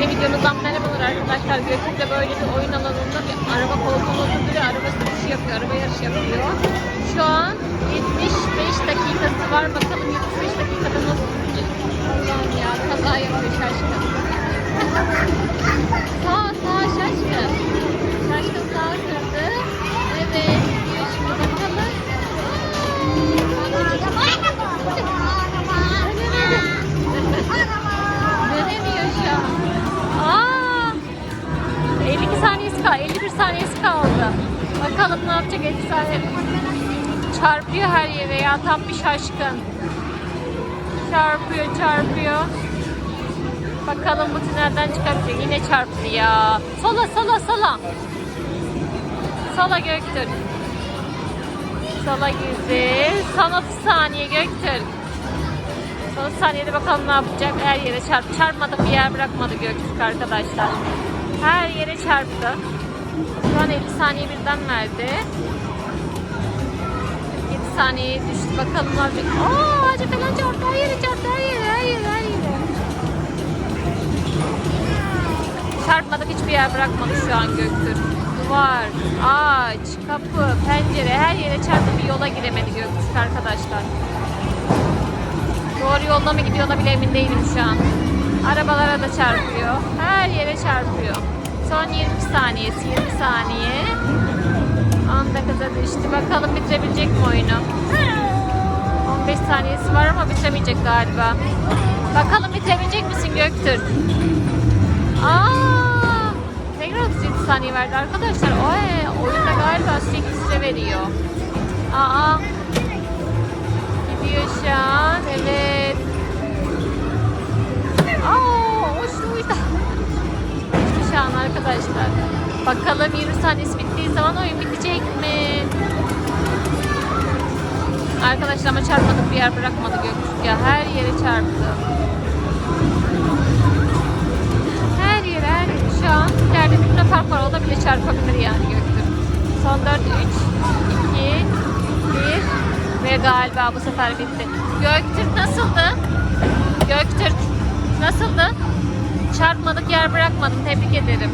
Yeni videomuzdan merhabalar arkadaşlar. Gökçe'de böyle bir oyun alanında bir araba koltuğuna oturduruyor. Araba sürüşü yapıyor. Araba yarışı yapıyor. Şu an 75 dakikası var. Bakalım 75 dakikada nasıl sürecek. Allah'ım ya kaza yapıyor şaşkın. 41 saniyesi kaldı. Bakalım ne yapacak efsane. Çarpıyor her yere ya tam bir şaşkın. Çarpıyor çarpıyor. Bakalım bu tünelden çıkabilecek. Yine çarptı ya. Sola sola sola. Sola Göktürk. Sola girdi. Son 30 saniye Göktürk. Son 30 saniyede bakalım ne yapacak. Her yere çarp. Çarpmadı bir yer bırakmadı Göktürk arkadaşlar. Her yere çarptı. Şu an 50 saniye birden verdi. 7 saniyeye düştü. Bakalım yapacak. Aa ağaca falan çarptı. Her yere çarptı. Her yere, her yere, her yere. Çarpmadık hiçbir yer bırakmadı şu an Göktürk. Duvar, ağaç, kapı, pencere her yere çarptı. Bir yola giremedi Göktürk arkadaşlar. Doğru yolda mı gidiyor ona bile emin değilim şu an. Arabalara da çarpıyor. Her yere çarpıyor. Son 20 saniyesi, 20 saniye. 10 dakikada düştü. Bakalım bitirebilecek mi oyunu? 15 saniyesi var ama bitiremeyecek galiba. Bakalım bitirebilecek misin Göktürk? Aa! Tekrar 37 saniye verdi arkadaşlar. Oy, oyunda galiba 8 süre veriyor. Aa! Gidiyor şu an. Bakalım 20 saniyesi bittiği zaman oyun bitecek mi? Arkadaşlar ama çarpmadık bir yer bırakmadı Göktürk ya. Her yere çarptı. Her yere her yere. Şu an ileride bir park var. O da bile çarpabilir yani Göktürk. Son 4, 3, 2, 1 ve galiba bu sefer bitti. Göktürk nasıldı? Göktürk nasıldı? Çarpmadık yer bırakmadın. Tebrik ederim.